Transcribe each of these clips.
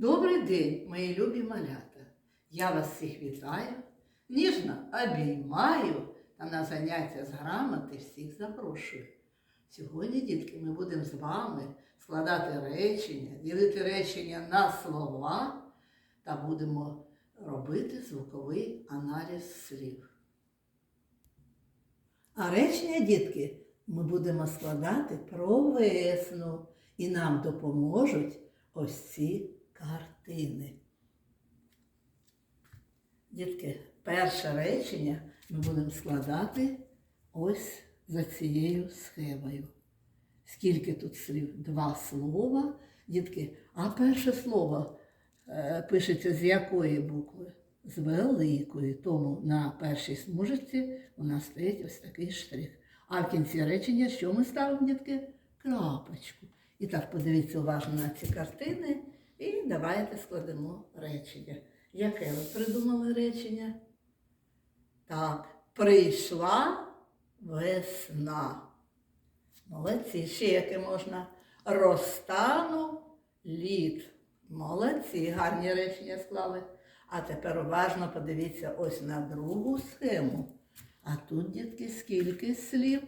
Добрий день, мої любі малята! Я вас всіх вітаю, ніжно обіймаю та на заняття з грамоти всіх запрошую. Сьогодні, дітки, ми будемо з вами складати речення, ділити речення на слова та будемо робити звуковий аналіз слів. А речення, дітки, ми будемо складати про весну, і нам допоможуть ось ці картини. Дітки, перше речення ми будемо складати ось за цією схемою. Скільки тут слів? Два слова. Дітки, а перше слово е, пишеться з якої букви? З великої. Тому на першій смужці у нас стоїть ось такий штрих. А в кінці речення що ми ставимо, дітки? Крапочку. І так, подивіться уважно на ці картини і давайте складемо речення. Яке ви придумали речення? Так, прийшла весна. Молодці. Ще яке можна? Розтану лід. Молодці, гарні речення склали. А тепер уважно подивіться ось на другу схему. А тут, дітки, скільки слів?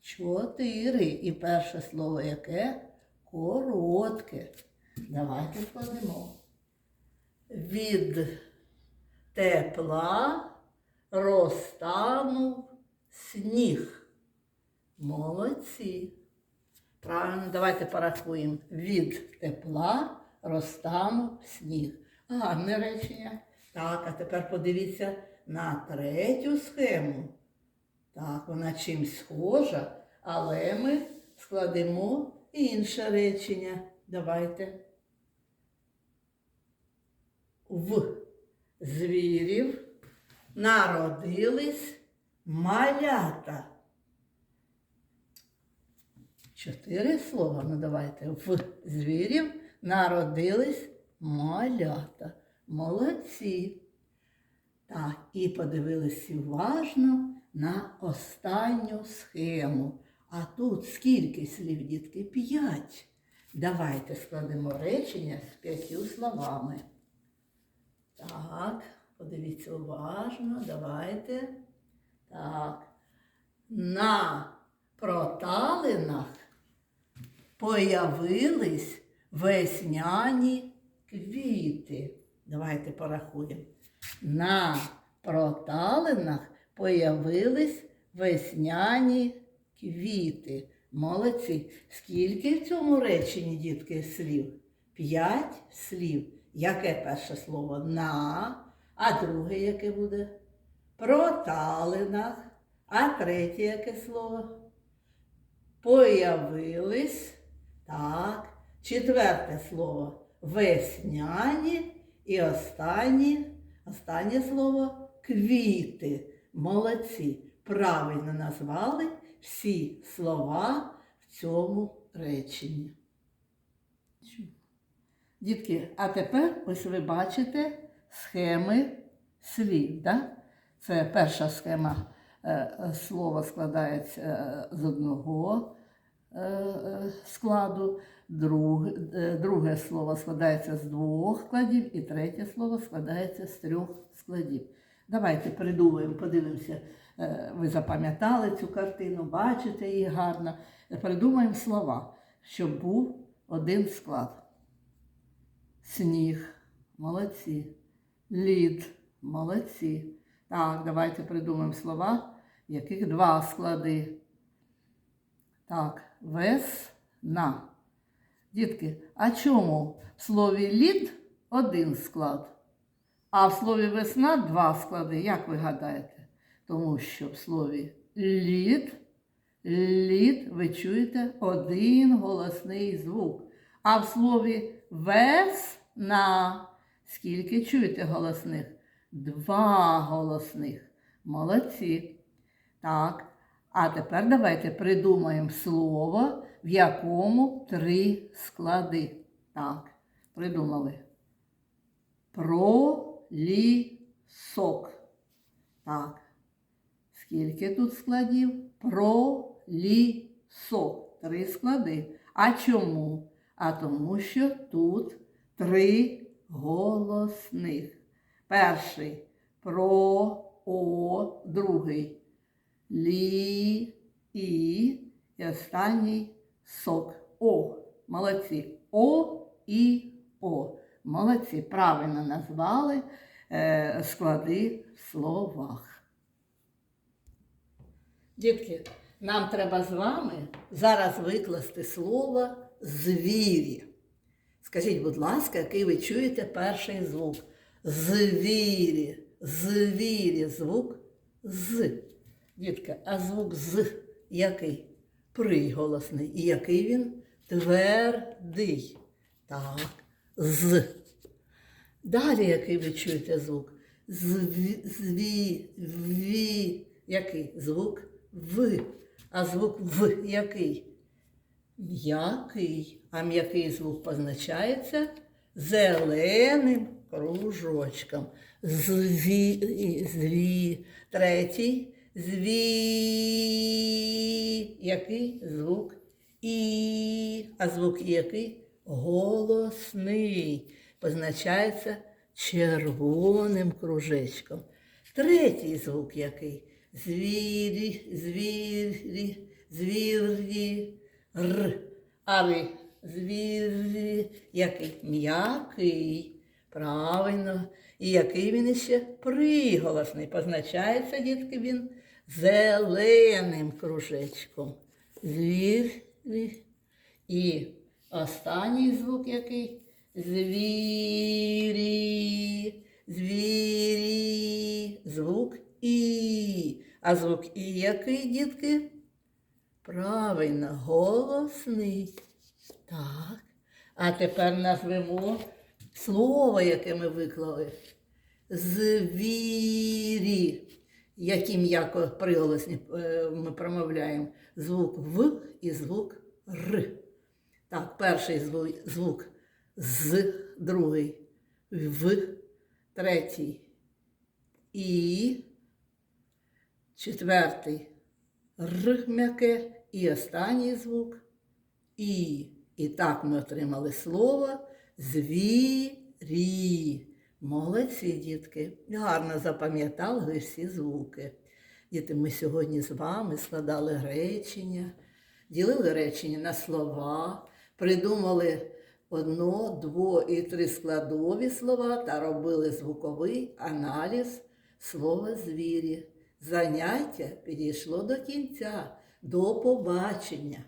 Чотири. І перше слово яке? Коротке. Давайте складемо. Від тепла розтанув сніг. Молодці. Правильно, давайте порахуємо. Від тепла розтанув сніг. Гарне речення. Так, а тепер подивіться на третю схему. Так, вона чимсь схожа, але ми складемо інше речення. Давайте. В звірів народились малята. Чотири слова. Ну давайте. В звірів народились малята. Молодці. Так, і подивились уважно на останню схему. А тут скільки слів, дітки? П'ять. Давайте складемо речення з п'ятью словами. Так, подивіться уважно, давайте. Так. На проталинах появились весняні квіти. Давайте порахуємо. На проталинах появились весняні квіти. Молодці. Скільки в цьому реченні, дітки, слів? П'ять слів. Яке перше слово? На. А друге яке буде? Проталинах. А третє яке слово? Появились. Так. Четверте слово весняні. І останнє, останнє слово квіти. Молодці. Правильно назвали всі слова в цьому реченні. Дітки, а тепер ось ви бачите схеми слів. Да? Це перша схема е, слова складається е, з одного е, е, складу, друге, е, слово складається з двох складів, і третє слово складається з трьох складів. Давайте придумаємо, подивимося. Е, Ви запам'ятали цю картину, бачите її гарно. Придумаємо слова, щоб був один склад. Сніг, молодці. Лід, молодці. Так, давайте придумаємо слова, яких два склади. Так, весна. Дітки, а чому в слові лід один склад, а в слові весна два склади? Як ви гадаєте? Тому що в слові лід, лід, ви чуєте один голосний звук. А в слові весна скільки чуєте голосних? Два голосних. Молодці. Так. А тепер давайте придумаємо слово, в якому три склади. Так, придумали. Пролісок. Так. Скільки тут складів? Пролісок. Три склади. А чому? А тому що тут три голосних. Перший про, о, другий лі, і, і останній сок. О. Молодці. О і О. Молодці. Правильно назвали е, склади в словах. Дітки, нам треба з вами зараз викласти слово звірі. Скажіть, будь ласка, який ви чуєте перший звук? Звірі, звірі, звук з. Дітка, а звук з який? Приголосний. І який він? Твердий. Так, з. Далі який ви чуєте звук? Зві, зві, ві. Який? Звук в. А звук в який? М'який. А м'який звук позначається зеленим кружочком. Зві, зві. Третій. Зві. Який звук і. А звук який? Голосний. Позначається червоним кружечком. Третій звук який? Звірі, звірі, звірі, р. А ви звірі, який? М'який. Правильно. І який він іще приголосний. Позначається, дітки, він зеленим кружечком. Звірі. І останній звук який? Звірі, звірі, звук І. А звук І який, дітки? Правильно, голосний. Так. А тепер назвемо слово, яке ми виклали. Звірі. Які м'яко приголосні е, ми промовляємо. Звук В і звук Р. Так, перший звук, звук з, другий в, третій і, четвертий р м'яке і останній звук і. І так ми отримали слово звірі. Молодці, дітки. Гарно запам'ятали всі звуки. Діти, ми сьогодні з вами складали речення, ділили речення на слова, придумали одно, дво і три складові слова та робили звуковий аналіз слова звірі. Заняття підійшло до кінця. До побачення!